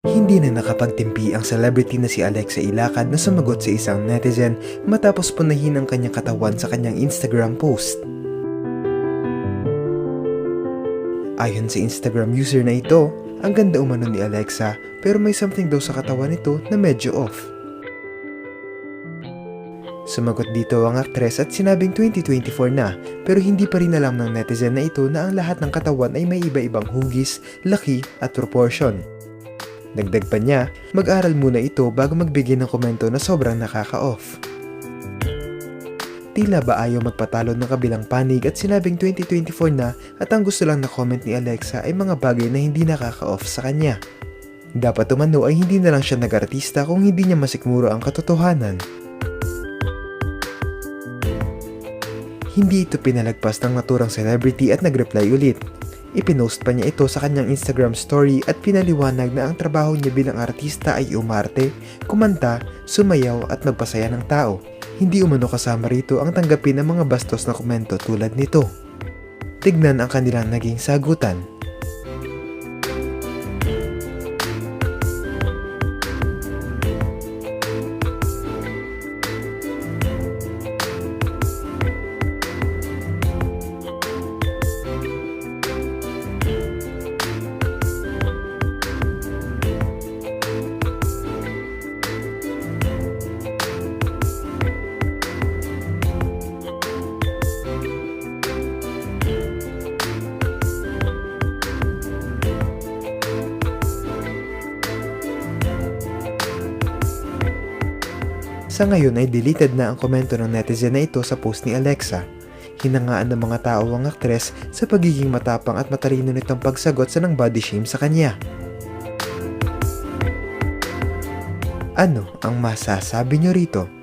Hindi na nakapagtimpi ang celebrity na si Alexa Ilacad na sumagot sa isang netizen matapos punahin ang kanyang katawan sa kanyang Instagram post. Ayon sa Instagram user na ito, ang ganda umano ni Alexa pero may something daw sa katawan nito na medyo off. Sumagot dito ang aktres at sinabing 2024 na pero hindi pa rin alam ng netizen na ito na ang lahat ng katawan ay may iba-ibang hugis, laki at proportion. Dagdag pa niya, mag-aral muna ito bago magbigay ng komento na sobrang nakaka-off. Tila ba ayaw magpatalo ng kabilang panig at sinabing 2024 na at ang gusto lang na comment ni Alexa ay mga bagay na hindi nakaka-off sa kanya. Dapat umano ay hindi na lang siya nag-artista kung hindi niya masikmuro ang katotohanan. Hindi ito pinalagpas ng naturang celebrity at nag-reply ulit. Ipinost pa niya ito sa kanyang Instagram story at pinaliwanag na ang trabaho niya bilang artista ay umarte, kumanta, sumayaw at magpasaya ng tao. Hindi umano kasama rito ang tanggapin ng mga bastos na komento tulad nito. Tignan ang kanilang naging sagutan. Sa ngayon ay deleted na ang komento ng netizen na ito sa post ni Alexa. Hinangaan ng mga tao ang aktres sa pagiging matapang at matalino nitong pagsagot sa nang body shame sa kanya. Ano ang masasabi nyo rito?